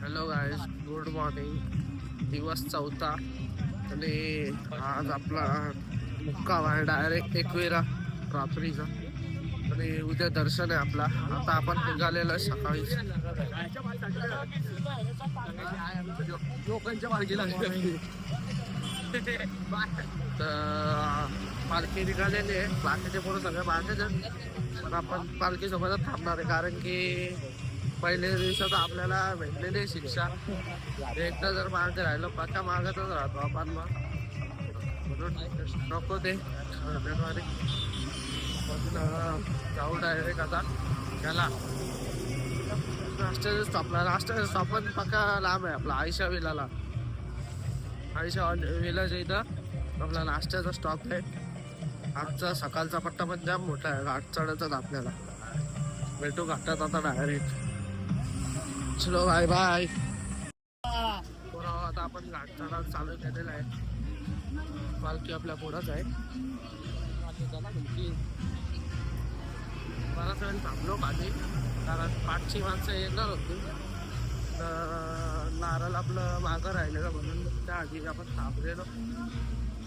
Hello guys good morning दिवस चौथा. आणि आज आपला मुक्काम आहे डायरेक्ट एकवेरा रात्रीचा. आणि उद्या दर्शन आहे आपला. आता आपण निघालेलं आहे सकाळी. लोकांच्या तर पालखी निघालेली आहे. बाकीचे पोरं सगळे बाकीचे पण आपण पालखीसोबतच थांबणार आहे. कारण की पहिल्या दिवसात आपल्याला भेटलेली शिक्षा. एकदा जर मार्ग राहिलं पक्का मार्गातच राहतो आपण मग. म्हणून नको ते. जाऊ डायरेक्ट आता. त्याला राष्ट्रीय स्टॉपला राष्ट्रीय स्टॉप पण पक्का लांब आहे आपला आयशा विलाला. आयशा विलाच्या इथं आपला नाश्त्याचा स्टॉप आहे. आजचा सकाळचा पट्टा पण जाम मोठा आहे. घाट चढतच आपल्याला. भेटू घाटात आता डायरेक्ट चलो बाय बाय. आता आपण घाट चालू केलेला आहे. पालखी आपल्या पुढंच आहे. बराच वेळ थांबलो माझी कारण पाठची माणसं येणार होती. तर नारळ आपलं मागं राहिलेलं म्हणून त्या आधी आपण थांबलेलो.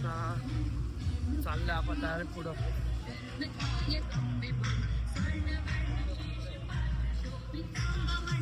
तर चाललं आपण डायरेक्ट पुढं.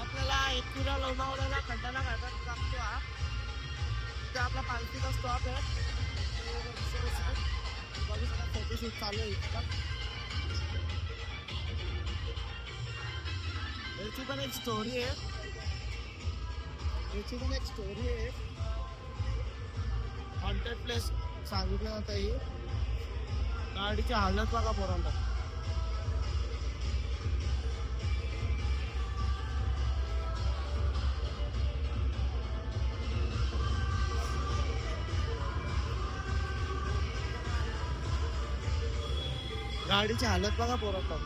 आपल्याला एक एकविरा लोणावळ्याला खंडाला घाटात लागतो हा. ते आपला पालखीचा स्टॉप आहे फोटोशूट चालू आहे इथं. याची पण एक स्टोरी आहे. याची पण एक स्टोरी आहे. हॉन्टेड प्लेस सांगितलं जातं ही गाडीची हालत बघा पोरांना. गाडीची हालत बघा पोरांना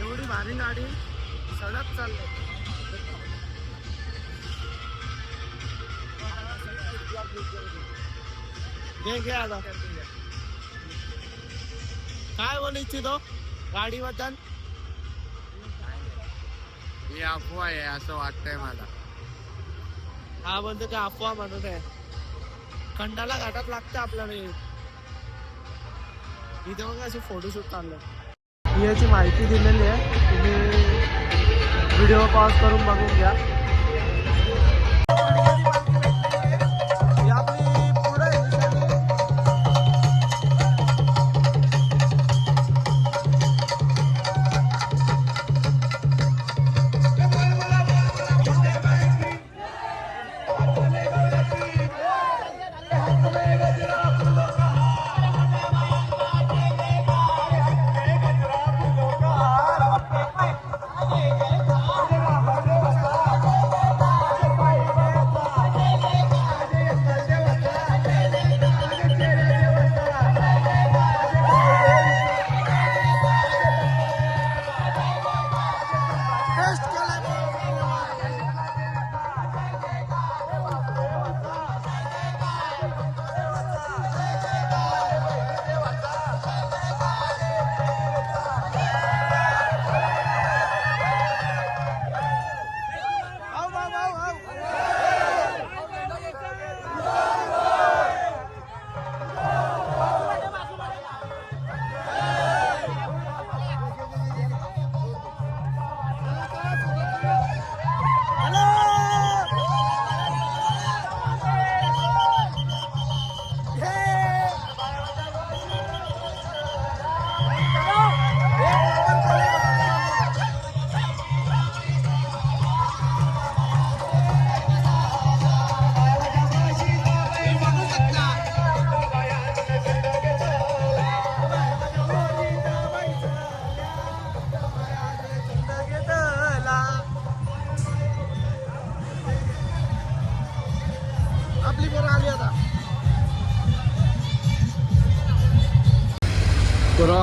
एवढी भारी गाडी सडक चाललं. घे घे आता. काय बोलू इच्छितो गाडीबद्दल ही अफवा आहे असं वाटतंय मला. हा बोलतो ते अफवा म्हणून आहे. खंडाला घाटात लागतं आपल्याला इथे मग असे फोटोशूट काढलं याची माहिती दिलेली आहे. तुम्ही व्हिडिओ पॉज करून बघून घ्या.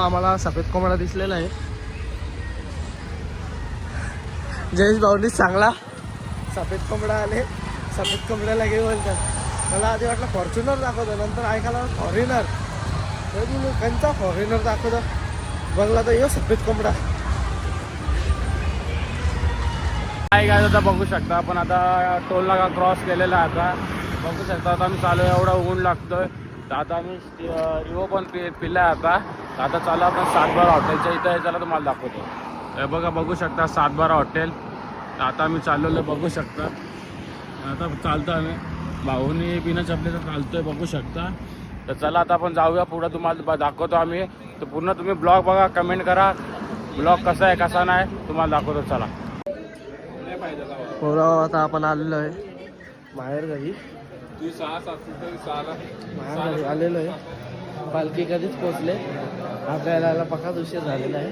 आम्हाला सफेद कोंबडा दिसलेला आहे. जयेश भाऊनीच चांगला सफेद कोंबडा आले. सफेद कोंबड्याला घेऊन बोलतात. मला आधी वाटलं फॉर्च्युनर दाखवतो नंतर ऐकायला फॉरेनर त्यांचा फॉरेनर दाखवतो. बघला तर यो सफेद कोंबडा. काय काय आता बघू शकता आपण आता टोल नाका क्रॉस केलेला आता. बघू शकता आता आम्ही चालू एवढा ऊन लागतोय. तर आता आम्ही रिओ पण पि पिला आता. तर आता चालू आपण सातबारा हॉटेलच्या इथं हे चला तुम्हाला दाखवतो. हे बघा बघू शकता सातबारा हॉटेल. तर आता आम्ही चाललेलो बघू शकता. आता चालतो आम्ही. भाऊनी बिना चपलेचं चालतोय बघू शकता. तर चला आता आपण जाऊया पुढं तुम्हाला दाखवतो आम्ही. तर पूर्ण तुम्ही ब्लॉग बघा कमेंट करा. ब्लॉग कसा आहे कसा नाही तुम्हाला दाखवतो चला. बरोबर आता आपण आलेलो आहे. बाहेर घरी. बाहेर घरी आलेलो आहे. पालखी कधीच पोचले आपल्याला पकाच उशीर झालेला आहे.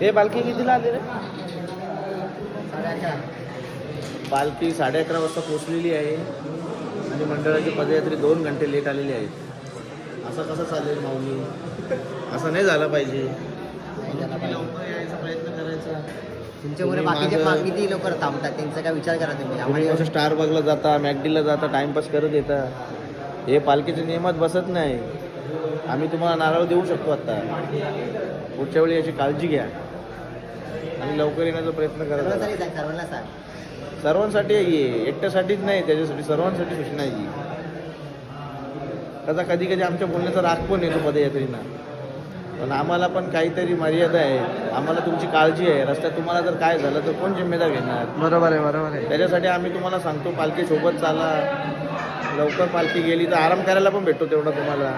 हे पालखी कितीला आली रे? पालखी साडे अकरा वाजता पोचलेली आहे. आणि मंडळाची पदयात्री दोन घंटे लेट आलेली आहेत असं कसं चालेल माऊली? असं नाही झालं पाहिजे. यायचा प्रयत्न करायचा तुमच्यामुळे बाकीचे मागं- किती लोक थांबतात. त्यांचा काय विचार करा तुम्ही. तुम्ही आम्हाला कसं स्टार बगला जाता मॅगडीला जाता टाइमपास करत येता. हे पालखीच्या नियमात बसत नाही. आम्ही तुम्हाला नारळ देऊ शकतो आता. पुढच्या वेळी याची काळजी घ्या. आणि लवकर येण्याचा प्रयत्न करा. सर्वांसाठी आहे ही एकट्यासाठीच नाही त्याच्यासाठी सर्वांसाठी सूचना आहे त्याचा कधी कधी आमच्या बोलण्याचा राग पण येतो पदयात्रींना पण आम्हाला पण काहीतरी मर्यादा आहे. आम्हाला तुमची काळजी आहे. रस्त्यात तुम्हाला जर काय झालं तर कोण जिम्मेदार घेणार? बरोबर आहे बरोबर आहे. त्याच्यासाठी आम्ही तुम्हाला सांगतो पालखी सोबत चाला. लवकर पालखी गेली तर आराम करायला पण भेटतो तेवढा तुम्हाला.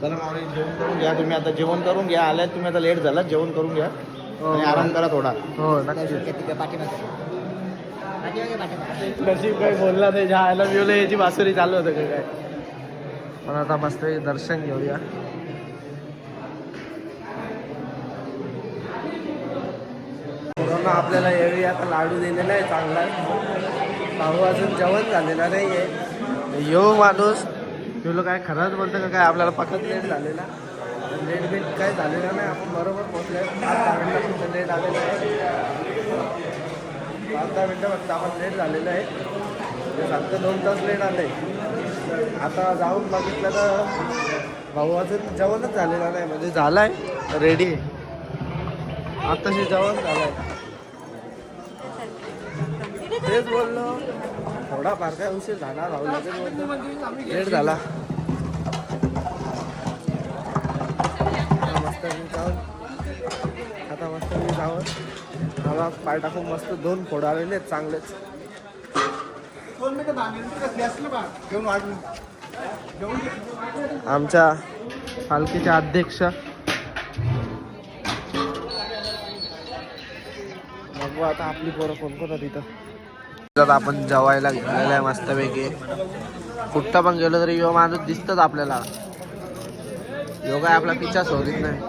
चला माऊली जेवण करून घ्या. तुम्ही आता जेवण करून घ्या. आल्यात तुम्ही आता लेट झाला जेवण करून घ्या. आणि आराम करा थोडा. हो नशीब काही बोलला नाही. जायला मिळवलं याची बासुरी चालू होतं का काय? पण आता मस्त दर्शन घेऊया. आपल्याला यावेळी आता लाडू दिलेला आहे. चांगला भाऊ अजून जेवण झालेला नाही आहे यो माणूस. तुला काय खरंच बोलतं का? काय आपल्याला पकड लेट झालेला? लेट बीट काय झालेला नाही आपण बरोबर पोहोचले पाच दहा मिनटं लेट आलेलं आहे. पाच दहा मिनटं फक्त आपण लेट झालेलं आहे. म्हणजे ते सात दोन तास लेट आले आता जाऊन बघितलं तर भाऊ अजून जेवणच झालेलं नाही म्हणजे झालाय रेडी आताशी जेवण झालं आहे तेच बोललो. थोडा फार काय उशीर झाला भाऊ लेट झाला. मस्त मी आता मस्त मी जावं मला पाय टाकून मस्त दोन फोड आलेले आहेत चांगलेच. आमच्या पालखीचे अध्यक्ष. बघू आता आपली पोरं कोण कोण तिथं आपण जेवायला गेलेलं आहे मस्तपैकी. कुठं पण गेलो तरी यो माणूस दिसतच आपल्याला. यो काय आपला पिच्छा शोधित नाही.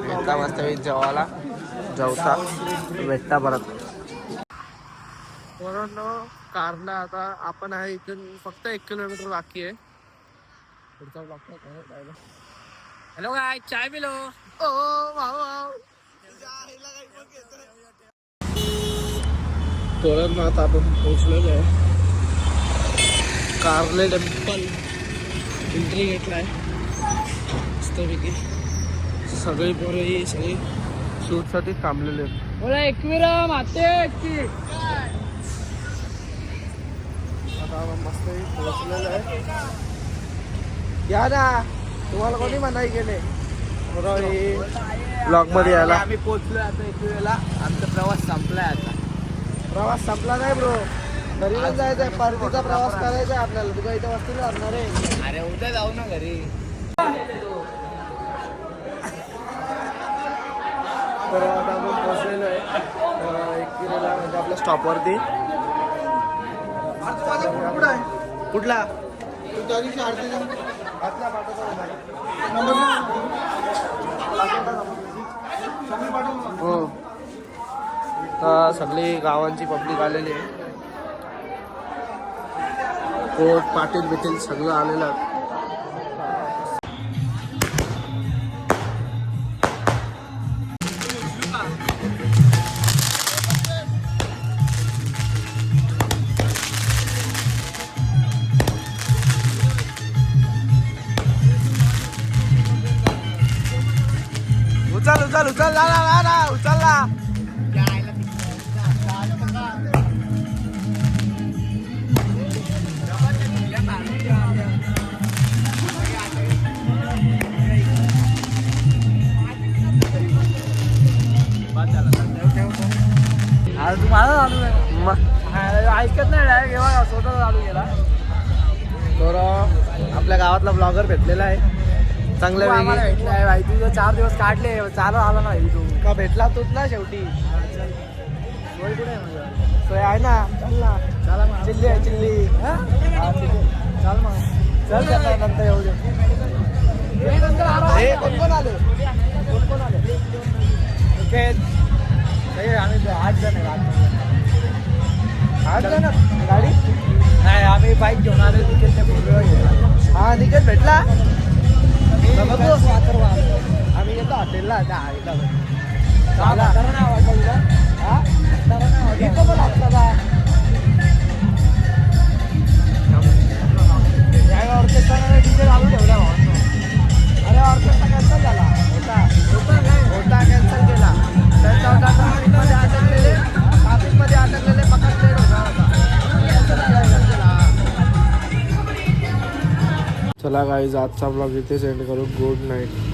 भेटता मस्तपैकी जेवायला. जेवता भेटता परत. पोरांनो कारला आता आपण आहे इथून फक्त एक किलोमीटर बाकी आहे. पुढचा ब्लॉक हॅलो काय चाय पिलो. ओ भाऊ भाऊ तोरण आता आपण पोहोचलेलो आहे. कारले टेम्पल एंट्री गेटला आहे मस्तपैकी. सगळी पोरं ही सगळी शूटसाठी थांबलेले आहेत. बोला एकविरा माते आता आपण मस्त पोहोचलेलो आहे. या ना तुम्हाला कोणी मनाई केले? ब्लॉगमध्ये यायला. आम्ही पोहोचलोय आता एकविरेला आमचा प्रवास संपलाय आता. प्रवास संपला नाही ब्रो घरी पण जायचंय. परतीचा प्रवास करायचा आहे आपल्याला. तुझ्या इथे वस्तीला असणार आहे? अरे उद्या जाऊ ना घरी. तर आता आपण पोहोचलेलो आहे. एक किलोला म्हणजे आपल्या स्टॉपवरती कुठला? हो. आता सगळी गावांची पब्लिक आलेली आहे कोट पाटील बिटील सगळं आलेलं आहे. उचल उचल उचल ला ला ला ला उचल ला अरे तू माझा चालू आहे. मग ऐकत नाही डायरेक्ट एवढा स्वतः चालू केला. तर आपल्या गावातला ब्लॉगर भेटलेला आहे. चांगल्या तू आम्हाला वेळी. भेटलाय भाई. तुझं चार दिवस काढले चालत आला नाही तू. का भेटला तूच ना शेवटी? सोय कुठे आहे म्हणजे? सोय आहे ना. चल ना. चला मग. चिल्ली आहे चिल्ली. हा? हा, आहे. चल मग. चल चल. नंतर येऊ दे. हे कोण कोण आले? कोण कोण आले? हे आम्ही आठ जण आहे आठ जण. गाडी? नाही आम्ही बाईक घेऊन आलो तिकीट त्या फोटोवर गेला हा निकेत भेटला. आम्ही येतो हॉटेलला त्या आईला चला. म्हातारा नाही वाटलं तुला? हा? म्हातारा नाही चला गाईज आजचा ब्लॉग इथे सेंड करू गुड नाईट